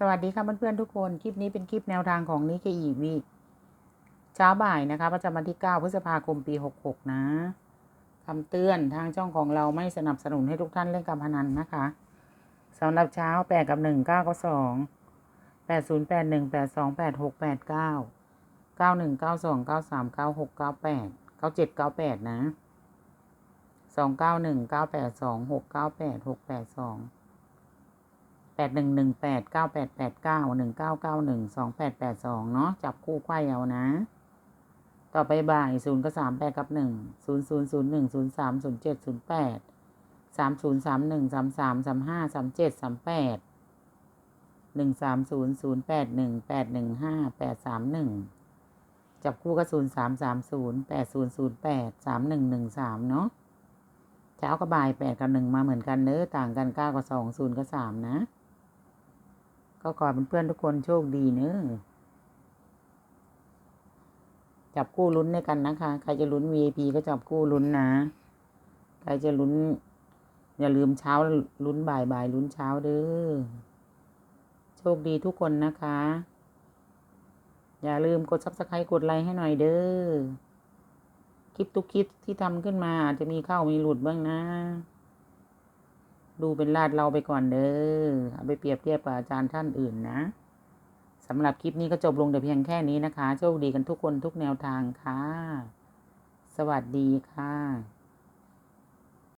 สวัสดีค่ะเพื่อนๆทุกคน คลิปนี้เป็นคลิปแนวทางของนิเคอีวีเช้าบ่ายนะคะประจำวันที่ 9 พฤษภาคมปี 66 นะคำเตือนทางช่องของเราไม่สนับสนุนให้ทุกท่านเล่นการพนันนะคะสำหรับเช้า 8 กับ 1 9ก็2 8 0 8 1 8 2 8 6 8 9 9 1 9 2 9 3 9 6 9 8 9 7 9 8 นะ 2 9 1 9 8 2 6 9 8 6 8 2 แปดหนึ่งหนึ่งแปดเก้าแปดแปดเก้าหนึ่งเก้าเก้าหนึ่งสองแปดแปดสองเนาะจับคู่ไขว้เอานะ ต่อไปบ่ายศูนย์กับสามแปดกับหนึ่งศูนย์ศูนย์ศูนย์หนึ่งศูนย์สามศูนย์เจ็ดศูนย์แปดสามศูนย์สามหนึ่งสามสามสามห้าสามเจ็ดสามแปดหนึ่งสามศูนย์ศูนย์แปดหนึ่งแปดหนึ่งห้าแปดสามหนึ่งจับคู่กับศูนย์สามสามศูนย์แปดศูนย์ศูนย์แปดสามหนึ่งหนึ่งสามเนาะเช้ากับบ่ายแปดกับหนึ่งมาเหมือนกันเนอต่างกันเก้ากับสองศูนย์กับสามนะ ก็ขอเพื่อนๆทุกคนโชคดีเนอะจับคู่ลุ้นด้วยกันนะคะ ใครจะลุ้น VIP ก็จับคู่ลุ้นนะ ใครจะลุ้น อย่าลืมเช้าลุ้นบ่ายบ่ายลุ้นเช้าเด้อ โชคดีทุกคนนะคะ อย่าลืมกด subscribe กดไลค์ให้หน่อยเด้อ คลิปทุกคลิปที่ทำขึ้นมาอาจจะมีเข้ามีหลุดบ้างนะ ดูเป็นลาดเราไปก่อนเด้อเอาไปเปรียบเทียบกับอาจารย์ท่านอื่นนะสำหรับคลิปนี้ก็จบลงแต่เพียงแค่นี้นะคะ โชคดีกันทุกคนทุกแนวทางค่ะ สวัสดีค่ะ